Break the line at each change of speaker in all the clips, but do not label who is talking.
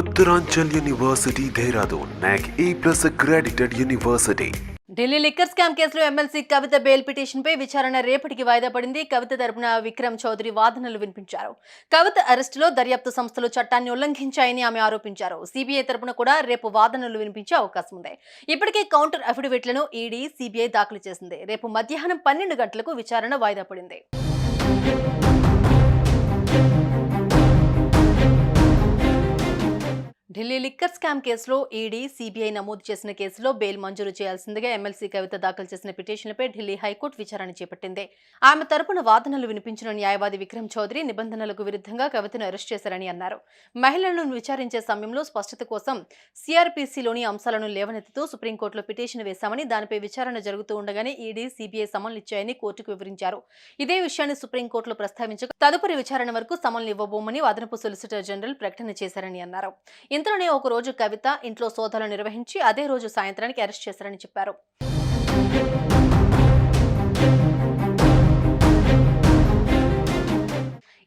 Uttaranchal University, Dehradun, NAC A plus accredited university.
Delhi liquor scam కేసులో MLC Kavitha bail petition పై విచారణ రేపటికి వాయిదా పడింది. కవిత తరపున విక్రమ్ చౌదరి వాదనలు వినిపించారు. కవిత అరెస్టులో దర్యాప్తు సంస్థలు చట్టాన్ని ఉల్లంఘించాయని ఆమె ఆరోపించారు. సిబిఐ తరపున కూడా రేపు వాదనలు వినిపించే అవకాశం ఉంది. ఇప్పటికే కౌంటర్ అఫిడవిట్లను ఈడీ సిబిఐ దాఖలు చేసింది. రేపు మధ్యాహ్నం పన్నెండు గంటలకు విచారణ వాయిదా పడింది. లిక్కర్ స్కామ్ కేసులో ఈడీ సీబీఐ నమోదు చేసిన కేసులో బెయిల్ మంజూరు చేయాల్సిందిగా ఎమ్మెల్సీ కవిత దాఖలు చేసిన పిటిషన్లపై ఢిల్లీ హైకోర్టు విచారణ చేపట్టింది. ఆమె తరపున వాదనలు వినిపించిన న్యాయవాది విక్రమ్ చౌదరి నిబంధనలకు విరుద్ధంగా కవితను అరెస్ట్ చేశారని అన్నారు. మహిళలను విచారించే సమయంలో స్పష్టత కోసం సిఆర్పిసిలోని అంశాలను లేవనెత్తుతూ సుప్రీంకోర్టులో పిటిషన్ వేశామని దానిపై విచారణ జరుగుతూ ఉండగానే ఈడీ సీబీఐ సమన్లు ఇచ్చాయని కోర్టుకు వివరించారు. ఇదే విషయాన్ని సుప్రీంకోర్టులో ప్రస్తావించక తదుపరి విచారణ వరకు సమన్లు ఇవ్వబోమని అదనపు సొలిసిటర్ జనరల్ ప్రకటన చేశారని అన్నారు. ఇంతలోనే ఒక రోజు కవిత ఇంట్లో సోదాలు నిర్వహించి అదే రోజు సాయంత్రానికి అరెస్ట్ చేశారని చెప్పారు.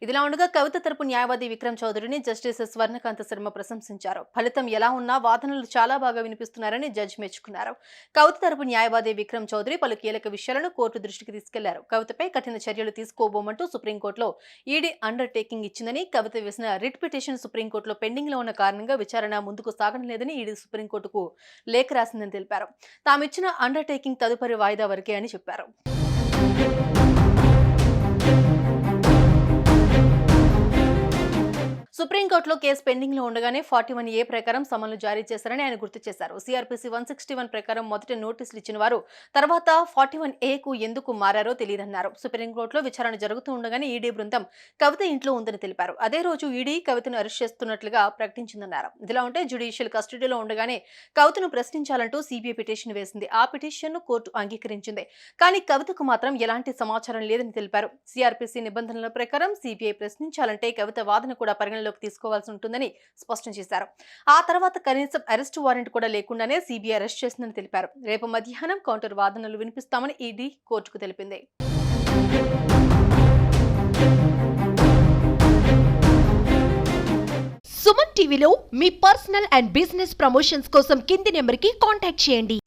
ఇదిలా ఉండగా కవిత తరపు న్యాయవాది విక్రమ్ చౌదరిని జస్టిస్ స్వర్ణకాంత శర్మ ప్రశంసించారు. ఫలితం ఎలా ఉన్నా వాదనలు చాలా బాగా వినిపిస్తున్నారని జడ్జి మెచ్చుకున్నారు. కవిత తరపు న్యాయవాది విక్రమ్ చౌదరి పలు కీలక విషయాలను కోర్టు దృష్టికి తీసుకెళ్ళారు. కవితపై కఠిన చర్యలు తీసుకోబోమంటూ సుప్రీంకోర్టులో ఈడీ అండర్ టేకింగ్ ఇచ్చిందని కవిత వేసిన రిట్ పిటిషన్ సుప్రీంకోర్టులో పెండింగ్లో ఉన్న కారణంగా విచారణ ముందుకు సాగడం లేదని ఈడీ సుప్రీంకోర్టుకు లేఖ రాసిందని తెలిపారు. తామిచ్చిన అండర్ టేకింగ్ తదుపరి వాయిదా వరకే అని చెప్పారు. సుప్రీంకోర్టులో కేసు పెండింగ్లో ఉండగానే ఫార్టీ వన్ ఏ ప్రకారం సమన్లు జారీ చేశారని ఆయన గుర్తు చేశారు. సిఆర్పీసీ వన్ సిక్స్టీ వన్ ప్రకారం మొదట నోటీసులు ఇచ్చిన వారు తర్వాత ఫార్టీ వన్కు ఎందుకు మారారో తెలియదన్నారు సుప్రీంకోర్టులో విచారణ జరుగుతూ ఉండగానే ఈడీ బృందం కవిత ఇంట్లో ఉందని తెలిపారు. అదే రోజు ఈడీ కవితను అరెస్ట్ చేస్తున్నట్లుగా ప్రకటించిందన్నారు. ఇదిలా ఉంటే జ్యుడిషియల్ కస్టడీలో ఉండగానే కవితను ప్రశ్నించాలంటూ సిబిఐ పిటిషన్ వేసింది. ఆ పిటిషన్ను కోర్టు అంగీకరించింది. కానీ కవితకు మాత్రం ఎలాంటి సమాచారం లేదని తెలిపారు. సిఆర్పీసీ నిబంధనల ప్రకారం సిబిఐ ప్రశ్నించాలంటే కవిత వాదన కూడా పరిగణలో పరిగణలోకి తీసుకోవాల్సి ఉంటుందని స్పష్టం చేశారు. ఆ తర్వాత కనీసం అరెస్టు వారెంట్ కూడా లేకుండానే సిబిఐ అరెస్ట్ చేసిందని తెలిపారు. రేపు మధ్యాహ్నం కౌంటర్ వాదనలు వినిపిస్తామని ఈడీ కోర్టుకు తెలిపింది.
సుమన్ టీవీలో మీ పర్సనల్ అండ్ బిజినెస్ ప్రమోషన్స్ కోసం కింది నెంబర్కి కాంటాక్ట్ చేయండి.